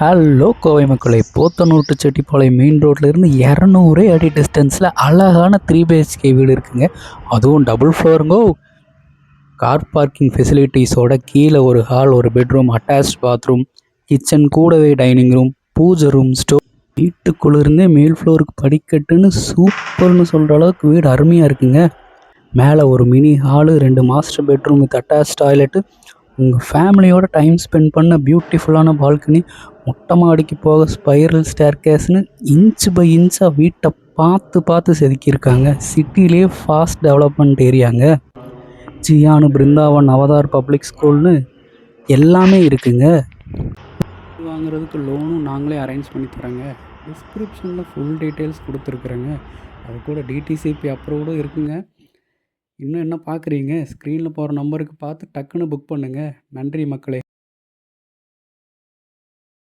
Hello Kovai மக்களை. போத்தனூட்டு Chettipalayam main ரோட்லேருந்து இரநூறே அடி டிஸ்டன்ஸில் அழகான த்ரீ பிஹெச்கே வீடு இருக்குங்க. அதுவும் டபுள் ஃப்ளோருங்கோ கார் பார்க்கிங் ஃபெசிலிட்டிஸோட கீழே ஒரு ஹால் ஒரு பெட்ரூம் அட்டாச் பாத்ரூம் கிச்சன் கூடவே டைனிங் ரூம் பூஜை ரூம் ஸ்டோ வீட்டுக்குள்ளேருந்தே மேல் ஃப்ளோருக்கு படிக்கட்டுன்னு சூப்பர்னு சொல்கிற அளவுக்கு வீடு அருமையாக இருக்குங்க. மேலே ஒரு மினி ஹாலு ரெண்டு master bedroom with attach toilet உங்கள் ஃபேமிலியோட டைம் ஸ்பெண்ட் பண்ண பியூட்டிஃபுல்லான பால்கனி மொட்டை மாடிக்கு போக ஸ்பைரல் ஸ்டேர்கேஸ்னு இன்ச் பை இன்ச்சாக வீட்டை பார்த்து பார்த்து செதுக்கியிருக்காங்க. சிட்டிலேயே ஃபாஸ்ட் டெவலப்மெண்ட் ஏரியாங்க. ஜியானு பிருந்தாவன் அவதார் பப்ளிக் ஸ்கூல்னு எல்லாமே இருக்குங்க. வாங்குறதுக்கு லோனும் நாங்களே அரேஞ்ச் பண்ணி தரோங்க டிஸ்கிரிப்ஷனில் ஃபுல் டீட்டெயில்ஸ் கொடுத்துருக்குறேங்க. அது கூட டிடிசிபி அப்ரூவ்டும் இருக்குங்க. இன்னும் என்ன பார்க்குறீங்க? ஸ்க்ரீனில் போகிற நம்பருக்கு பார்த்து டக்குன்னு புக் பண்ணுங்கள் நன்றி மக்களே.